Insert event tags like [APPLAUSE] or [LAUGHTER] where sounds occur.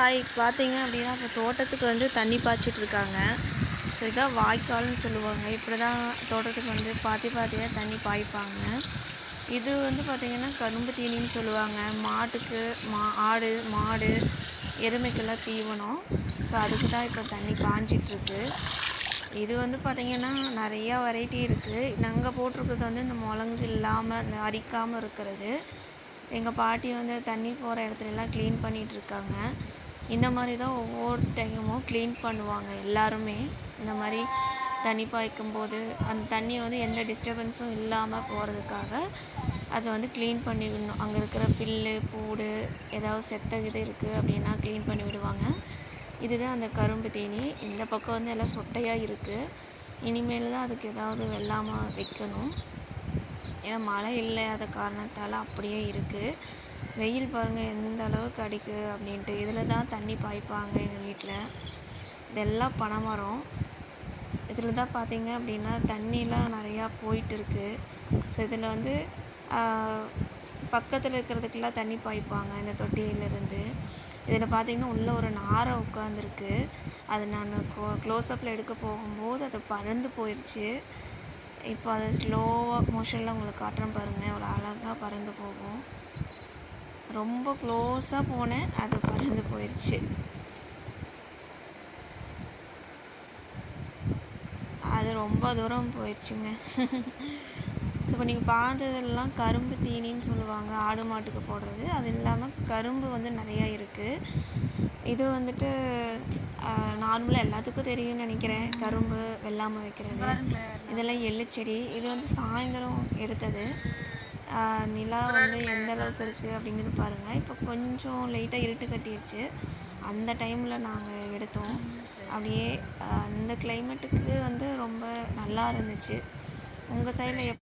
Hi பார்த்தீங்க அப்படின்னா இப்போ தோட்டத்துக்கு வந்து தண்ணி பாய்ச்சிட்டு இருக்காங்க. ஸோ இதான் வாய்க்கால்னு சொல்லுவாங்க. இப்படி தான் தோட்டத்துக்கு வந்து பாத்தி பாத்தியாக தண்ணி பாய்ப்பாங்க. இது வந்து பார்த்திங்கன்னா கரும்பு தீனின்னு சொல்லுவாங்க. மாட்டுக்கு மா ஆடு மாடு எருமைக்கெல்லாம் தீவனம். ஸோ அதுக்கு தான் இப்போ தண்ணி பாய்ஞ்சிட்ருக்கு. இது வந்து பார்த்திங்கன்னா நிறையா வெரைட்டி இருக்குது நாங்கள் போட்டிருக்கிறது வந்து இந்த முழங்கு இல்லாமல் இந்த அரிக்காமல் இருக்கிறது. எங்கள் பாட்டி வந்து தண்ணி போகிற இடத்துலலாம் க்ளீன் பண்ணிகிட்ருக்காங்க இந்த மாதிரி தான் ஒவ்வொரு டைமும் க்ளீன் பண்ணுவாங்க எல்லாருமே. இந்த மாதிரி தண்ணி பாய்க்கும் போது அந்த தண்ணி வந்து எந்த டிஸ்டர்பன்ஸும் இல்லாமல் போகிறதுக்காக அதை வந்து க்ளீன் பண்ணி விடணும் அங்கே இருக்கிற புல்லு பூடு ஏதாவது செத்த இது இருக்குது அப்படின்னா க்ளீன் பண்ணி விடுவாங்க. இதுதான் அந்த கரும்பு தேனி. இந்த பக்கம் வந்து எல்லாம் சொட்டையாக இருக்குது இனிமேல் தான் அதுக்கு ஏதாவது வெள்ளாமல் வைக்கணும். ஏன்னா மழை இல்லாத காரணத்தால் அப்படியே இருக்குது வெயில் பாருங்கள் எந்த அளவுக்கு அடிக்குது அப்படின்ட்டு. இதில் தான் தண்ணி பாய்ப்பாங்க எங்கள் வீட்டில். இதெல்லாம் பனைமரம். இதில் தான் பார்த்தீங்க அப்படின்னா தண்ணிலாம் நிறையா போயிட்டு இருக்குது ஸோ இதில் வந்து பக்கத்தில் இருக்கிறதுக்கெல்லாம் தண்ணி பாய்ப்பாங்க இந்த தொட்டியிலேருந்து. இதில் பார்த்தீங்கன்னா உள்ளே ஒரு நாரை உட்காந்துருக்கு அது நான் க்ளோஸ்அப்பில் எடுக்க போகும்போது அது பறந்து போயிடுச்சு இப்போ அதை ஸ்லோவாக மோஷனில் உங்களுக்கு காட்டுறேன் பாருங்கள் ஒரு அழகாக பறந்து போகும். ரொம்ப க்ளோஸாக போனேன். அது பறந்து போயிடுச்சு அது ரொம்ப தூரம் போயிடுச்சுங்க [LAUGHS] ஸோ இப்போ நீங்கள் பார்த்ததெல்லாம் கரும்பு தீனின்னு சொல்லுவாங்க ஆடு மாட்டுக்கு போடுறது. அது இல்லாமல் கரும்பு வந்து நிறையா இருக்குது இது வந்துட்டு நார்மலாக எல்லாத்துக்கும் தெரியும்னு நினைக்கிறேன். கரும்பு வெள்ளாமல் வைக்கிறது. இதெல்லாம் எள்ளுச்செடி இது வந்து சாயந்தரம் எடுத்தது. நிலா வந்து எந்த அளவுக்கு இருக்குது அப்படிங்கிறது பாருங்கள் இப்போ கொஞ்சம் லைட்டாக இருட்டு கட்டிடுச்சு. அந்த டைமில் நாங்கள் எடுத்தோம். அப்படியே அந்த கிளைமேட்டுக்கு வந்து ரொம்ப நல்லா இருந்துச்சு. உங்கள் சைடில் எப்